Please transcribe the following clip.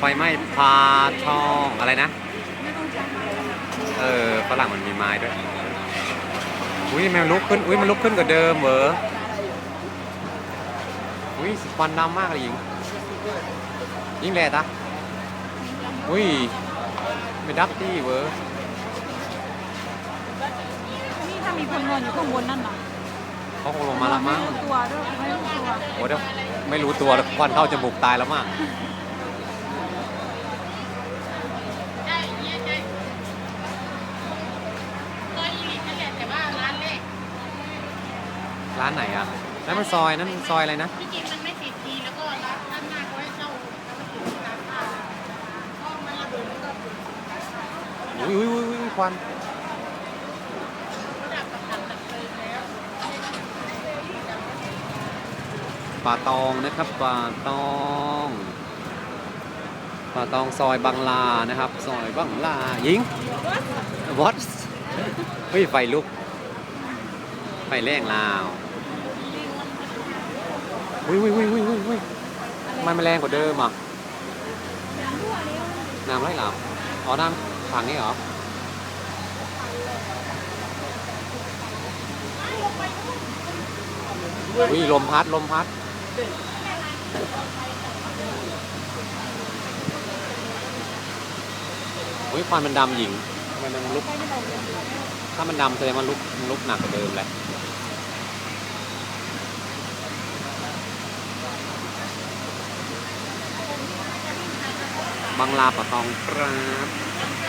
ไฟไหม้พาทองอะไรนะ เออฝรั่งมันมีไม้ด้วย อุ้ยแมวลุกขึ้น อุ้ยมันลุกขึ้นกว่าเดิมเหรออุ้ยควันดำมากเลยหญิง ยิ่งแรงตะอุ้ยไม่ดับตี้เวอร์นี่ถ้ามีคนนอนอยู่ข้างบนนั่นน่ะเขาคงลงมาแล้วมั้งไรู้ตัวด้วยไม่รู้ตัวโอ้เดี๋ยวไม่รู้ตัวแล้วควันเข้าจมูกตายแล้วมั้ง ร้านไหนอะนั่นมันซอยนั่นมันซอยอะไรนะ ที่จริงมันไม่ติดดีแล้วก็ร้านด้านหน้าเขาให้เช่าแล้วก็ถึงร้านผ้าก็มันระเบิดแล้วก็อุ้ยอุ้ยอุ้ยอุ้ยควันระดับกับถังดับเพลิงแล้วป่าตองนะครับป่าตองป่าตองซอยบังลานะครับ ซอยบังลายิงวอตเฮ้ยไฟลุกไฟแรงลาว อุ้ยอุ้ยอุ้ยอุ้ยอุ้ยอุ้ยทำไมมันแรงกว่าเดิมอะน้ำไรหลามอ๋อน้ำถังนี่เหรออุ้ยลมพัดลมพัดอุ้ยควันมันดำหญิงทำไมมันลุก ถ้ามันดำแสดงว่าลุกลุกหนักกว่าเดิมแหละ บังลาปะตองครับ